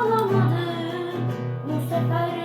ağlamadı bu sefer